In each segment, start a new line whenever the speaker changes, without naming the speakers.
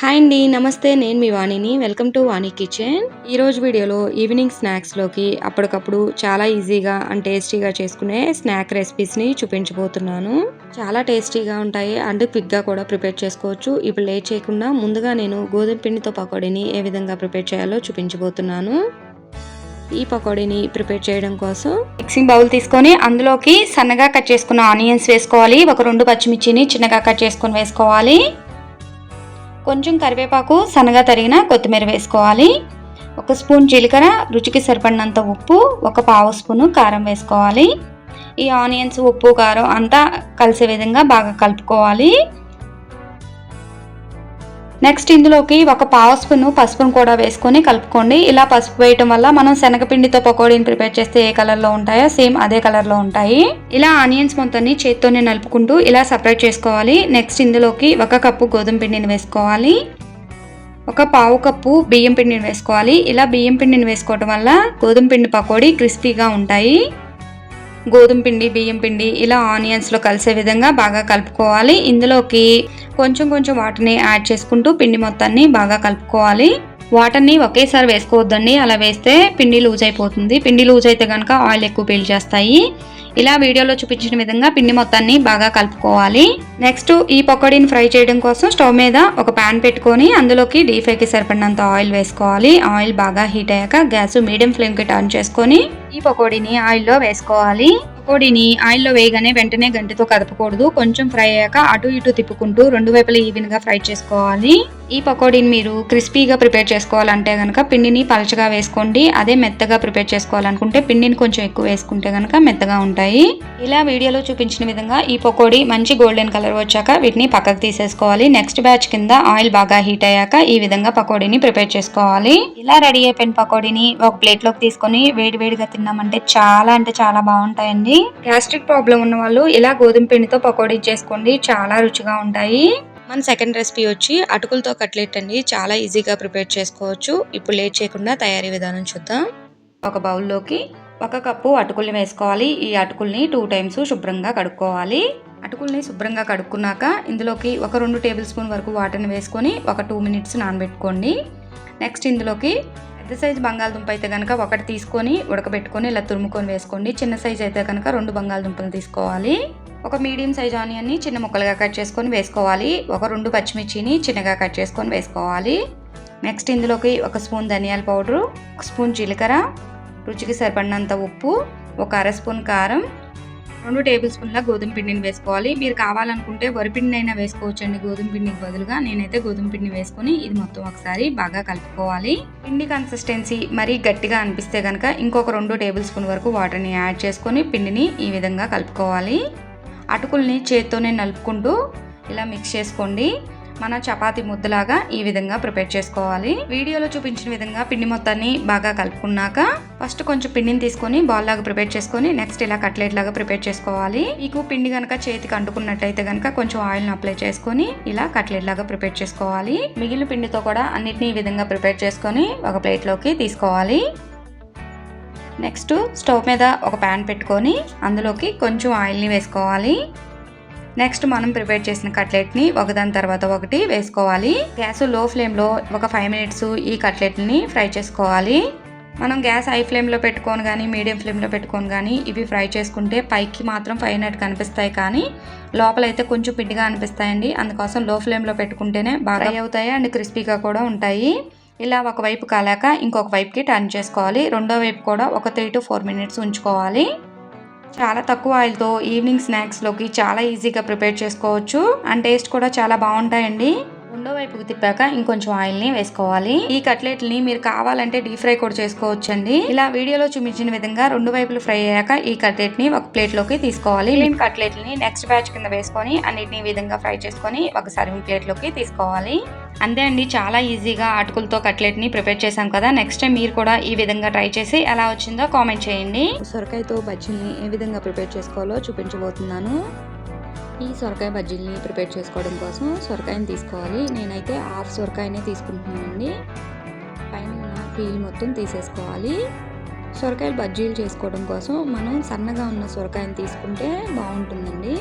Hi అండి నమస్తే నేను మీ వాణిని. వెల్కమ్ టు వాణి కిచెన్ ఈరోజు వీడియోలో ఈవినింగ్ స్నాక్స్లోకి అప్పటికప్పుడు చాలా ఈజీగా అండ్ టేస్టీగా చేసుకునే స్నాక్ రెసిపీస్ని చూపించబోతున్నాను. చాలా టేస్టీగా ఉంటాయి అండ్ క్విక్గా కూడా ప్రిపేర్ చేసుకోవచ్చు. ఇప్పుడు లేట్ చేయకుండా ముందుగా నేను గోధుమ పిండితో పకోడీని ఏ విధంగా ప్రిపేర్ చేయాలో చూపించబోతున్నాను. ఈ పకోడీని ప్రిపేర్ చేయడం కోసం మిక్సింగ్ బౌల్ తీసుకొని అందులోకి సన్నగా కట్ చేసుకున్న ఆనియన్స్ వేసుకోవాలి. ఒక రెండు పచ్చిమిర్చిని చిన్నగా కట్ చేసుకొని వేసుకోవాలి. కొంచెం కరివేపాకు సన్నగా తరిగిన కొత్తిమీర వేసుకోవాలి. ఒక స్పూన్ జీలకర్ర రుచికి సరిపడినంత ఉప్పు ఒక పావు స్పూను కారం వేసుకోవాలి. ఈ ఆనియన్స్ ఉప్పు కారం అంతా కలిసే విధంగా బాగా కలుపుకోవాలి. నెక్స్ట్ ఇందులోకి ఒక పావు స్పూన్ పసుపును కూడా వేసుకొని కలుపుకోండి. ఇలా పసుపు వేయటం వల్ల మనం శనగపిండితో పకోడీని ప్రిపేర్ చేస్తే ఏ కలర్లో ఉంటాయో సేమ్ అదే కలర్లో ఉంటాయి. ఇలా ఆనియన్స్ మొత్తాన్ని చేత్తోనే నలుపుకుంటూ ఇలా సపరేట్ చేసుకోవాలి. నెక్స్ట్ ఇందులోకి ఒక కప్పు గోధుమ పిండిని వేసుకోవాలి. ఒక పావు కప్పు బియ్యం పిండిని వేసుకోవాలి. ఇలా బియ్యం పిండిని వేసుకోవటం వల్ల గోధుమ పిండి పకోడీ క్రిస్పీగా ఉంటాయి. గోధుమ పిండి బియ్యం పిండి ఇలా ఆనియన్స్లో కలిసే విధంగా బాగా కలుపుకోవాలి. ఇందులోకి కొంచెం కొంచెం వాటిని యాడ్ చేసుకుంటూ పిండి మొత్తాన్ని బాగా కలుపుకోవాలి. వాటర్ని ఒకేసారి వేసుకోవద్దండి. అలా వేస్తే పిండి లూజ్ అయిపోతుంది. పిండి లూజ్ అయితే కనుక ఆయిల్ ఎక్కువ పీల్చేస్తాయి ఇలా వీడియోలో చూపించిన విధంగా పిండి మొత్తాన్ని బాగా కలుపుకోవాలి. నెక్స్ట్ ఈ పకోడీని ఫ్రై చేయడం కోసం స్టవ్ మీద ఒక ప్యాన్ పెట్టుకొని అందులోకి డీప్ ఫ్రైకి సరిపడినంత ఆయిల్ వేసుకోవాలి. ఆయిల్ బాగా హీట్ అయ్యాక గ్యాస్ మీడియం ఫ్లేమ్కి టర్న్ చేసుకొని ఈ పకోడీని ఆయిల్లో వేసుకోవాలి. పకోడీని ఆయిల్లో వేయగానే వెంటనే గంటితో కదపకూడదు. కొంచెం ఫ్రై అయ్యాక అటు ఇటు తిప్పుకుంటూ రెండు వైపులా ఈవెన్గా ఫ్రై చేసుకోవాలి. ఈ పకోడీని మీరు క్రిస్పీగా ప్రిపేర్ చేసుకోవాలంటే కనుక పిండిని పలచగా వేసుకోండి. అదే మెత్తగా ప్రిపేర్ చేసుకోవాలనుకుంటే పిండిని కొంచెం ఎక్కువ వేసుకుంటే కనుక మెత్తగా ఉంటాయి. ఇలా వీడియోలో చూపించిన విధంగా ఈ పకోడీ మంచి గోల్డెన్ కలర్ వచ్చాక వీటిని పక్కకు తీసేసుకోవాలి. నెక్స్ట్ బ్యాచ్ కింద ఆయిల్ బాగా హీట్ అయ్యాక ఈ విధంగా పకోడీని ప్రిపేర్ చేసుకోవాలి. ఇలా రెడీ అయిపోయిన పకోడీని ఒక ప్లేట్లోకి తీసుకొని వేడి వేడిగా తిన్నామంటే చాలా అంటే చాలా బాగుంటాయండి. గ్యాస్ట్రిక్ ప్రాబ్లం ఉన్న వాళ్ళు ఇలా గోధుమ పిండితో పకోడీ చేసుకోండి చాలా రుచిగా ఉంటాయి. మన సెకండ్ రెసిపీ వచ్చి అటుకులతో కట్లెట్ అండి. చాలా ఈజీగా ప్రిపేర్ చేసుకోవచ్చు. ఇప్పుడు లేట్ చేయకుండా తయారీ విధానం చూద్దాం. ఒక బౌల్లోకి ఒక కప్పు అటుకుల్ని వేసుకోవాలి. ఈ అటుకుల్ని టూ టైమ్స్ శుభ్రంగా కడుక్కోవాలి. అటుకుల్ని శుభ్రంగా కడుక్కున్నాక ఇందులోకి ఒక రెండు టేబుల్ స్పూన్ వరకు వాటర్ని వేసుకొని ఒక టూ మినిట్స్ నానబెట్టుకోండి. నెక్స్ట్ ఇందులోకి పెద్ద సైజు బంగాళదుంప అయితే కనుక ఒకటి తీసుకొని ఉడకబెట్టుకొని ఇలా తురుముకొని వేసుకోండి. చిన్న సైజు అయితే కనుక రెండు బంగాళదుంపలు తీసుకోవాలి. ఒక మీడియం సైజ్ ఆనియన్ని చిన్న ముక్కలుగా కట్ చేసుకొని వేసుకోవాలి. ఒక రెండు పచ్చిమిర్చిని చిన్నగా కట్ చేసుకొని వేసుకోవాలి. నెక్స్ట్ ఇందులోకి ఒక స్పూన్ ధనియాల పౌడరు ఒక స్పూన్ జీలకర్ర రుచికి సరిపడినంత ఉప్పు ఒక అర స్పూన్ కారం రెండు టేబుల్ స్పూన్ల గోధుమ పిండిని వేసుకోవాలి. మీరు కావాలనుకుంటే వరిపిండి అయినా వేసుకోవచ్చండి గోధుమ పిండికి బదులుగా. నేనైతే గోధుమ పిండిని వేసుకొని ఇది మొత్తం ఒకసారి బాగా కలుపుకోవాలి. పిండి కన్సిస్టెన్సీ మరీ గట్టిగా అనిపిస్తే కనుక ఇంకొక రెండు టేబుల్ స్పూన్ వరకు వాటర్ని యాడ్ చేసుకొని పిండిని ఈ విధంగా కలుపుకోవాలి. అటుకుల్ని చేత్తోనే నలుపుకుంటూ ఇలా మిక్స్ చేసుకోండి. మన చపాతి ముద్దలాగా ఈ విధంగా ప్రిపేర్ చేసుకోవాలి. వీడియోలో చూపించిన విధంగా పిండి మొత్తాన్ని బాగా కలుపుకున్నాక ఫస్ట్ కొంచెం పిండిని తీసుకొని బాల్ లాగా ప్రిపేర్ చేసుకొని నెక్స్ట్ ఇలా కట్లెట్ లాగా ప్రిపేర్ చేసుకోవాలి. మీకు పిండి కనుక చేతికి అంటుకున్నట్టయితే కనుక కొంచెం ఆయిల్ని అప్లై చేసుకొని ఇలా కట్లెట్ లాగా ప్రిపేర్ చేసుకోవాలి. మిగిలిన పిండితో కూడా అన్నిటిని ఈ విధంగా ప్రిపేర్ చేసుకొని ఒక ప్లేట్లోకి తీసుకోవాలి. నెక్స్ట్ స్టవ్ మీద ఒక ప్యాన్ పెట్టుకొని అందులోకి కొంచెం ఆయిల్ని వేసుకోవాలి. నెక్స్ట్ మనం ప్రిపేర్ చేసిన కట్లెట్ని ఒకదాని తర్వాత ఒకటి వేసుకోవాలి. గ్యాస్లో ఫ్లేమ్లో ఒక ఫైవ్ మినిట్స్ ఈ కట్లెట్ని ఫ్రై చేసుకోవాలి. మనం గ్యాస్ హై ఫ్లేమ్లో పెట్టుకొని కానీ మీడియం ఫ్లేమ్లో పెట్టుకొని కానీ ఇవి ఫ్రై చేసుకుంటే పైకి మాత్రం ఫ్రై అయినట్టు కనిపిస్తాయి. కానీ లోపలైతే కొంచెం పిండిగా అనిపిస్తాయండి. అందుకోసం లో ఫ్లేమ్లో పెట్టుకుంటేనే బాగా అవుతాయి అండ్ క్రిస్పీగా కూడా ఉంటాయి. ఇలా ఒక వైపు కాలాక ఇంకొక వైపుకి టర్న్ చేసుకోవాలి. రెండో వైపు కూడా ఒక త్రీ టు ఫోర్ మినిట్స్ ఉంచుకోవాలి. చాలా తక్కువ ఆయిల్తో ఈవినింగ్ స్నాక్స్లోకి చాలా ఈజీగా ప్రిపేర్ చేసుకోవచ్చు. అండ్ టేస్ట్ కూడా చాలా బాగుంటాయండి. రెండో వైపుకు తిప్పాక ఇంకొంచెం ఆయిల్ని వేసుకోవాలి. ఈ కట్లెట్ని మీరు కావాలంటే డీప్ ఫ్రై కూడా చేసుకోవచ్చండి. ఇలా వీడియోలో చూపించిన విధంగా రెండు వైపులు ఫ్రై అయ్యాక ఈ కట్లెట్ని ఒక ప్లేట్లోకి తీసుకోవాలి. నేను కట్లెట్ని నెక్స్ట్ బ్యాచ్ కింద వేసుకొని అన్నిటిని విధంగా ఫ్రై చేసుకొని ఒక సర్వింగ్ ప్లేట్లోకి తీసుకోవాలి. అంతే అండి చాలా ఈజీగా అటుకులతో కట్లెట్ని ప్రిపేర్ చేశాం కదా. నెక్స్ట్ టైం మీరు కూడా ఈ విధంగా ట్రై చేసి ఎలా వచ్చిందో కామెంట్ చేయండి. సొరకాయతో బజ్జీని ఏ విధంగా ప్రిపేర్ చేసుకోవాలో చూపించబోతున్నాను. ఈ సొరకాయ బజ్జీల్ని ప్రిపేర్ చేసుకోవడం కోసం సొరకాయని తీసుకోవాలి. నేనైతే హాఫ్ సొరకాయనే తీసుకుంటున్నానండి. పైన ఉన్న పీల్ మొత్తం తీసేసుకోవాలి. సొరకాయలు బజ్జీలు చేసుకోవడం కోసం మనం సన్నగా ఉన్న సొరకాయని తీసుకుంటే బాగుంటుందండి.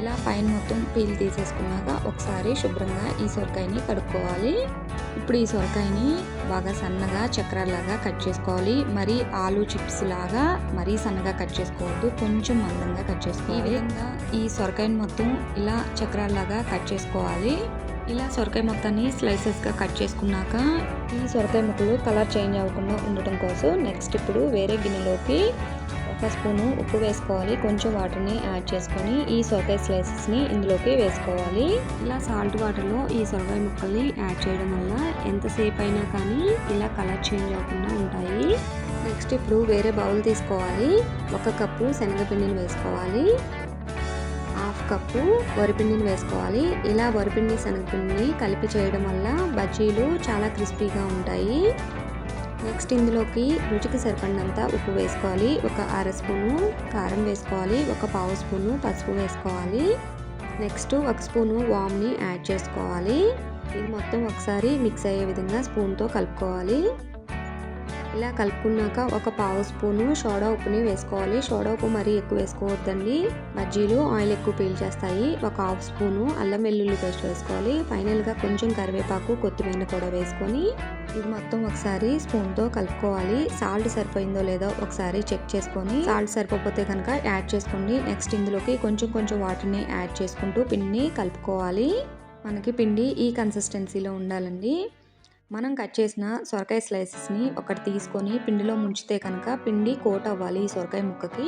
ఇలా పైన మొత్తం పీల్ తీసేసుకున్నాక ఒకసారి శుభ్రంగా ఈ సొరకాయని కడుక్కోవాలి. ఇప్పుడు ఈ సొరకాయని బాగా సన్నగా చక్రాల్లాగా కట్ చేసుకోవాలి. మరి ఆలు చిప్స్ లాగా మరీ సన్నగా కట్ చేసుకోవద్దు. కొంచెం మందంగా కట్ చేసుకోవాలి. ఈ విధంగా ఈ సొరకాయని మొత్తం ఇలా చక్రాల్లాగా కట్ చేసుకోవాలి. ఇలా సొరకాయ మొత్తాన్ని స్లైసెస్గా కట్ చేసుకున్నాక ఈ సొరకాయ ముక్కలు కలర్ చేంజ్ అవ్వకుండా ఉండటం కోసం నెక్స్ట్ ఇప్పుడు వేరే గిన్నెలోకి ఒక స్పూను ఉప్పు వేసుకోవాలి. కొంచెం వాటర్ని యాడ్ చేసుకొని ఈ సొరకాయ స్లైసెస్ని ఇందులోకి వేసుకోవాలి. ఇలా సాల్ట్ వాటర్లో ఈ సొరకాయ ముక్కల్ని యాడ్ చేయడం వల్ల ఎంతసేపు అయినా కానీ ఇలా కలర్ చేంజ్ అవ్వకుండా ఉంటాయి. నెక్స్ట్ ఇప్పుడు వేరే బౌల్ తీసుకోవాలి. ఒక కప్పు శనగపిండిని వేసుకోవాలి. హాఫ్ కప్పు వరిపిండిని వేసుకోవాలి. ఇలా వరిపిండి శనగపిండిని కలిపి చేయడం వల్ల బజ్జీలు చాలా క్రిస్పీగా ఉంటాయి. నెక్స్ట్ ఇందులోకి రుచికి సరిపడినంత ఉప్పు వేసుకోవాలి. ఒక అర స్పూను కారం వేసుకోవాలి. ఒక పావు స్పూను పసుపు వేసుకోవాలి. నెక్స్ట్ ఒక స్పూను వామ్ని యాడ్ చేసుకోవాలి. ఇది మొత్తం ఒకసారి మిక్స్ అయ్యే విధంగా స్పూన్తో కలుపుకోవాలి. ఇలా కలుపుకున్నాక ఒక పావు స్పూను సోడా ఉప్పుని వేసుకోవాలి. సోడా ఉప్పు మరీ ఎక్కువ వేసుకోవద్దండి. బజ్జీలు ఆయిల్ ఎక్కువ పీల్చేస్తాయి. ఒక హాఫ్ స్పూను అల్లం వెల్లుల్లి పేస్ట్ వేసుకోవాలి. ఫైనల్గా కొంచెం కరివేపాకు కొత్తిమీర కూడా వేసుకొని ఇది మొత్తం ఒకసారి స్పూన్తో కలుపుకోవాలి. సాల్ట్ సరిపోయిందో లేదో ఒకసారి చెక్ చేసుకొని సాల్ట్ సరిపోతే కనుక యాడ్ చేసుకోండి. నెక్స్ట్ ఇందులోకి కొంచెం కొంచెం వాటర్ని యాడ్ చేసుకుంటూ పిండిని కలుపుకోవాలి. మనకి పిండి ఈ కన్సిస్టెన్సీలో ఉండాలండి. మనం కట్ చేసిన సొరకాయ స్లైసెస్ని ఒకటి తీసుకొని పిండిలో ముంచితే కనుక పిండి కోట్ అవ్వాలి ఈ సొరకాయ ముక్కకి.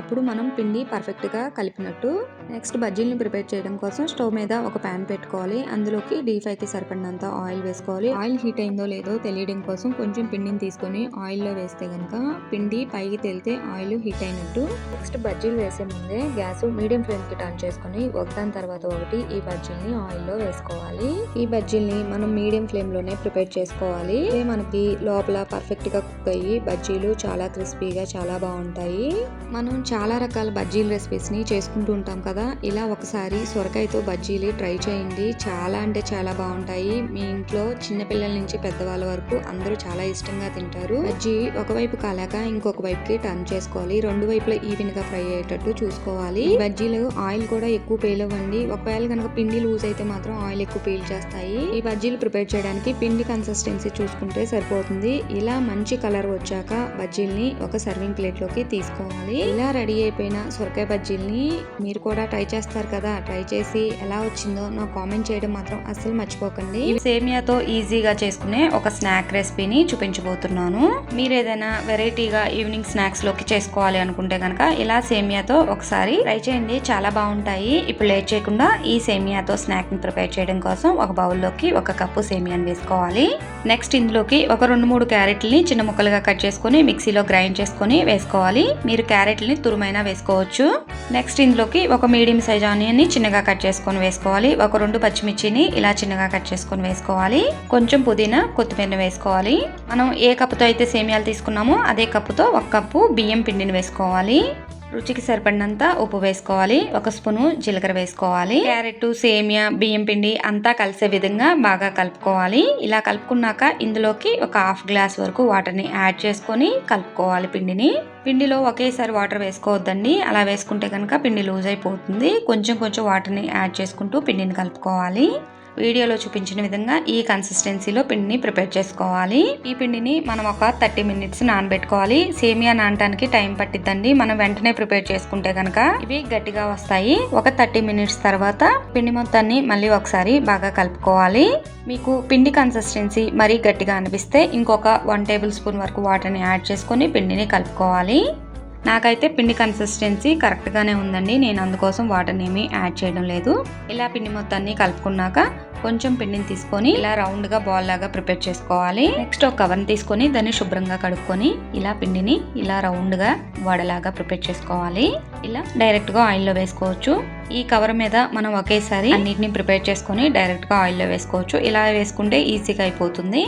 అప్పుడు మనం పిండి పర్ఫెక్ట్గా కలిపినట్టు నెక్స్ట్ బజ్జీలను ప్రిపేర్ చేయడం కోసం స్టవ్ మీద ఒక ప్యాన్ పెట్టుకోవాలి. అందులోకి డీ ఫ్రైకి సరిపడినంత ఆయిల్ వేసుకోవాలి. ఆయిల్ హీట్ అయిందో లేదో తెలియడం కోసం కొంచెం పిండిని తీసుకొని ఆయిల్లో వేస్తే కనుక పిండి పైకి తేలితే ఆయిల్ హీట్ అయినట్టు. నెక్స్ట్ బజ్జీలు వేసే ముందే గ్యాస్ మీడియం ఫ్లేమ్కి టర్న్ చేసుకొని ఒకదాని తర్వాత ఒకటి ఈ బజ్జీల్ని ఆయిల్లో వేసుకోవాలి. ఈ బజ్జీల్ని మనం మీడియం ఫ్లేమ్లోనే ప్రిపేర్ చేసుకోవాలి. మనకి లోపల పర్ఫెక్ట్గా కుక్ అయ్యి బజ్జీలు చాలా క్రిస్పీగా చాలా బాగుంటాయి. మనం చాలా రకాల బజ్జీల రెసిపీస్ని చేసుకుంటూ ఉంటాం కదా. ఇలా ఒకసారి సొరకాయతో బజ్జీలు ట్రై చేయండి. చాలా అంటే చాలా బాగుంటాయి. మీ ఇంట్లో చిన్న పిల్లల నుంచి పెద్దవాళ్ళ వరకు అందరూ చాలా ఇష్టంగా తింటారు. బజ్జీ ఒకవైపు కాలాక ఇంకొక వైపుకి టర్న్ చేసుకోవాలి. రెండు వైపులా ఈవెన్గా ఫ్రై అయ్యేటట్టు చూసుకోవాలి. బజ్జీలు ఆయిల్ కూడా ఎక్కువ పేలవ్వండి ఒకవేళ కనుక పిండి లూజ్ అయితే మాత్రం ఆయిల్ ఎక్కువ పీల్ చేస్తాయి. ఈ బజ్జీలు ప్రిపేర్ చేయడానికి పిండి కన్సిస్టెన్సీ చూసుకుంటే సరిపోతుంది. ఇలా మంచి కలర్ వచ్చాక బజ్జీల్ని ఒక సర్వింగ్ ప్లేట్లోకి తీసుకోవాలి. ఇలా రెడీ అయిపోయిన సొరకాయ బజ్జీల్ని మీరు కూడా ట్రై చేస్తారు కదా? ట్రై చేసి ఎలా వచ్చిందో నాకు కామెంట్ చేయడం మాత్రం అస్సలు మర్చిపోకండి. సేమియాతో ఈజీగా చేసుకునే ఒక స్నాక్ రెసిపీని చూపించబోతున్నాను. మీరు ఏదైనా వెరైటీగా ఈవినింగ్ స్నాక్స్లోకి చేసుకోవాలి అనుకుంటే కనుక ఇలా సేమియాతో ఒకసారి ట్రై చేయండి. చాలా బాగుంటాయి. ఇప్పుడు లేట్ చేయకుండా ఈ సేమియాతో స్నాక్ని ప్రిపేర్ చేయడం కోసం ఒక బౌల్లోకి ఒక కప్పు సేమియాని వేసుకోవాలి. నెక్స్ట్ ఇందులోకి ఒక రెండు మూడు క్యారెట్లని చిన్న ముక్కలుగా కట్ చేసుకొని మిక్సీలో గ్రైండ్ చేసుకొని వేసుకోవాలి. మీరు క్యారెట్లని తురుమైనా వేసుకోవచ్చు. నెక్స్ట్ ఇందులోకి ఒక మీడియం సైజ్ ఆనియన్ని చిన్నగా కట్ చేసుకొని వేసుకోవాలి. ఒక రెండు పచ్చిమిర్చిని ఇలా చిన్నగా కట్ చేసుకొని వేసుకోవాలి. కొంచెం పుదీనా కొత్తిమీర వేసుకోవాలి. మనం ఏ కప్పుతో అయితే సేమియాలు తీసుకున్నామో అదే కప్పుతో ఒక కప్పు బియ్యం పిండిని వేసుకోవాలి. రుచికి సరిపడినంత ఉప్పు వేసుకోవాలి. ఒక స్పూను జీలకర్ర వేసుకోవాలి. క్యారెట్ సేమియా బియ్యం పిండి అంతా కలిసే విధంగా బాగా కలుపుకోవాలి. ఇలా కలుపుకున్నాక ఇందులోకి ఒక హాఫ్ గ్లాస్ వరకు వాటర్ని యాడ్ చేసుకొని కలుపుకోవాలి పిండిని. పిండిలో ఒకేసారి వాటర్ వేసుకోవద్దండి. అలా వేసుకుంటే కనుక పిండి లూజ్ అయిపోతుంది. కొంచెం కొంచెం వాటర్ని యాడ్ చేసుకుంటూ పిండిని కలుపుకోవాలి. వీడియోలో చూపించిన విధంగా ఈ కన్సిస్టెన్సీలో పిండిని ప్రిపేర్ చేసుకోవాలి. ఈ పిండిని మనం ఒక థర్టీ మినిట్స్ నానబెట్టుకోవాలి. సేమియా నానటానికి టైం పట్టిద్దండి. మనం వెంటనే ప్రిపేర్ చేసుకుంటే కనుక ఇవి గట్టిగా వస్తాయి. ఒక థర్టీ మినిట్స్ తర్వాత పిండి మొత్తాన్ని మళ్ళీ ఒకసారి బాగా కలుపుకోవాలి. మీకు పిండి కన్సిస్టెన్సీ మరీ గట్టిగా అనిపిస్తే ఇంకొక వన్ టేబుల్ స్పూన్ వరకు వాటర్ని యాడ్ చేసుకొని పిండిని కలుపుకోవాలి. నాకైతే పిండి కన్సిస్టెన్సీ కరెక్ట్గానే ఉందండి. నేను అందుకోసం వాటర్ని ఏమీ యాడ్ చేయడం లేదు. ఇలా పిండి మొత్తాన్ని కలుపుకున్నాక కొంచెం పిండిని తీసుకొని ఇలా రౌండ్గా బాల్ లాగా ప్రిపేర్ చేసుకోవాలి. నెక్స్ట్ ఒక కవర్ని తీసుకొని దాన్ని శుభ్రంగా కడుక్కొని ఇలా పిండిని ఇలా రౌండ్గా వడలాగా ప్రిపేర్ చేసుకోవాలి. ఇలా డైరెక్ట్గా ఆయిల్లో వేసుకోవచ్చు. ఈ కవర్ మీద మనం ఒకేసారి అన్నిటిని ప్రిపేర్ చేసుకొని డైరెక్ట్గా ఆయిల్లో వేసుకోవచ్చు. ఇలా వేసుకుంటే ఈజీగా అయిపోతుంది.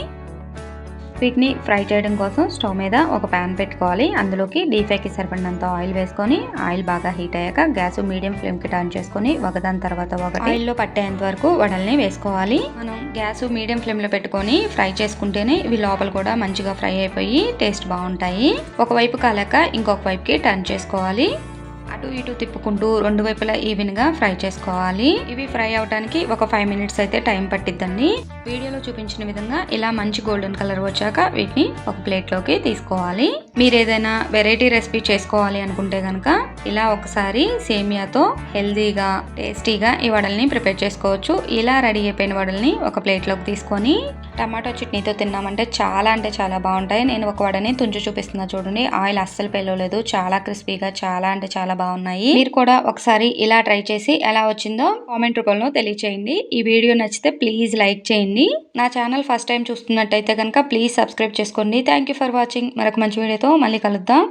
వీటిని ఫ్రై చేయడం కోసం స్టవ్ మీద ఒక ప్యాన్ పెట్టుకోవాలి. అందులోకి డీప్ ఫ్రైకి సరిపడినంత ఆయిల్ వేసుకొని ఆయిల్ బాగా హీట్ అయ్యాక గ్యాస్ మీడియం ఫ్లేమ్కి టర్న్ చేసుకొని ఒకదాని తర్వాత ఒకటి ఆయిల్లో పట్టేంత వరకు వడల్ని వేసుకోవాలి. మనం గ్యాస్ మీడియం ఫ్లేమ్లో పెట్టుకొని ఫ్రై చేసుకుంటేనే ఇవి లోపల కూడా మంచిగా ఫ్రై అయిపోయి టేస్ట్ బాగుంటాయి. ఒకవైపు కాలాక ఇంకొక వైపుకి టర్న్ చేసుకోవాలి. అటు ఇటు తిప్పుకుంటూ రెండు వైపులా ఈవెన్గా ఫ్రై చేసుకోవాలి. ఇవి ఫ్రై అవడానికి ఒక ఫైవ్ మినిట్స్ అయితే టైం పట్టిద్దండి. వీడియోలో చూపించిన విధంగా ఇలా మంచి గోల్డెన్ కలర్ వచ్చాక వీటిని ఒక ప్లేట్లోకి తీసుకోవాలి. మీరు ఏదైనా వెరైటీ రెసిపీ చేసుకోవాలి అనుకుంటే కనుక ఇలా ఒకసారి సేమియాతో హెల్దీగా టేస్టీగా ఈ వడల్ని ప్రిపేర్ చేసుకోవచ్చు. ఇలా రెడీ అయిపోయిన వడల్ని ఒక ప్లేట్లోకి తీసుకొని టమాటో చట్నీతో తిన్నామంటే చాలా అంటే చాలా బాగుంటాయి. నేను ఒక వడని తుంచి చూపిస్తున్నా చూడండి. ఆయిల్ అస్సలు పెళ్ళలేదు చాలా క్రిస్పీగా చాలా అంటే చాలా బాగున్నాయి. మీరు కూడా ఒకసారి ఇలా ట్రై చేసి ఎలా వచ్చిందో కామెంట్ రూపంలో తెలియచేయండి. ఈ వీడియో నచ్చితే ప్లీజ్ లైక్ చేయండి. నా ఛానల్ ఫస్ట్ టైం చూస్తున్నట్టయితే కనుక ప్లీజ్ సబ్స్క్రైబ్ చేసుకోండి. Thank for watching. మరొక మంచి వీడియోతో మళ్ళీ కలుద్దాం.